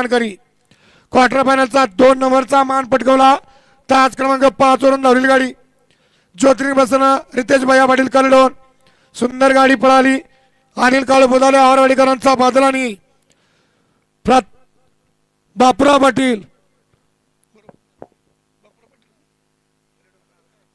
मानकरी क्वार्टर फायनलचा दोन नंबरचा मान पटकवला. तास क्रमांक पाच वरून धावलेली गाडी. ज्योतिर्लिंग बसना रितेश भैया पाटील कलडोन सुंदर गाडी पळाली. अनिल काळू बुधाले आवरवाडीकरांचा बादल आणि प्रा- बापुराव पाटील.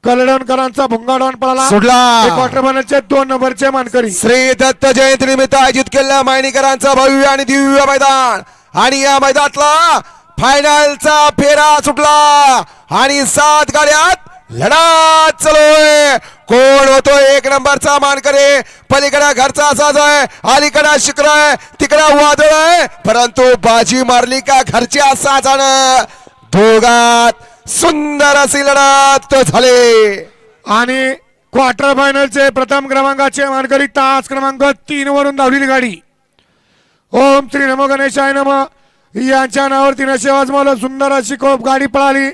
कलडणकरांचा भुंगाडवान पळाला. सुटला. क्वार्टर फायनलचे दोन नंबरचे मानकरी श्री दत्त जयंती निमित्त आयोजित केलेल्या मायनीकरांचा भव्य आणि दिव्य मैदान. आणि या मैदानातला फायनलचा फेरा सुटला. आणि सात गाड्यात लढा चालूय कोण होतो एक नंबरचा मानकरी? पलीकडा घरचा असाच आहे अलीकडा शिखर आहे तिकडा वादळ आहे. परंतु बाजी मारली का घरची असाच दोघात सुंदर अशी लढत झाले. आणि क्वार्टर फायनलचे प्रथम क्रमांकाचे मानकरी तास क्रमांक तीन वरून धावलेली गाडी. ओम श्री नमो गणेशाय नम. यांच्या नावावर नशेवाज मला सुंदर अशी कोप गाडी पळाली.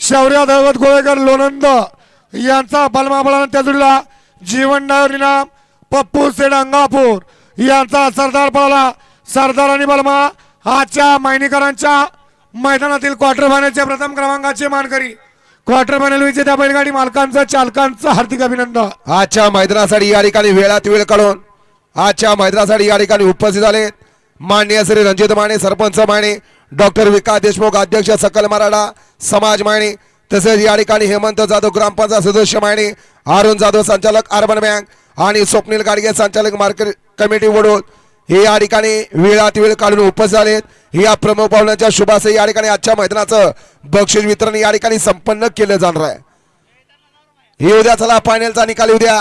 शौर्य धवत गोळेकर लोणंद यांचा बलमाबळानं त्या जोडीला जीवन डायवर इनाम पप्पू सेड अंगापूर यांचा सरदार पळाला. सरदार आणि बलमा आजच्या मायनीकरांच्या मैदानातील क्वार्टर फायनलच्या प्रथम क्रमांकाचे मानकरी. क्वार्टर फायनल विजेत्या बैलगाडी मालकांचं चालकांचं हार्दिक अभिनंदन. आजच्या मैदानासाठी या ठिकाणी वेळात वेळ काढून आजच्या मैदानासाठी या ठिकाणी उपस्थित झाले. मान्य श्री रणजित माने सरपंच माने डॉक्टर विकास देशमुख अध्यक्ष सकल मराठा समाज माने तसेच या ठिकाणी हेमंत जाधव ग्रामपंचायत सदस्य माने अरुण जाधव संचालक अर्बन बँक आणि स्वप्नील गाडगे संचालक मार्केट कमिटी वडोद हे या ठिकाणी वेळात वेळ काढून उपस्थित झालेत या प्रमुख पाहुण्याच्या शुभास या ठिकाणी आजच्या मैदानाचं बक्षीस वितरण या ठिकाणी संपन्न केलं जाणार आहे. हे उद्या चला फायनलचा निकाल उद्या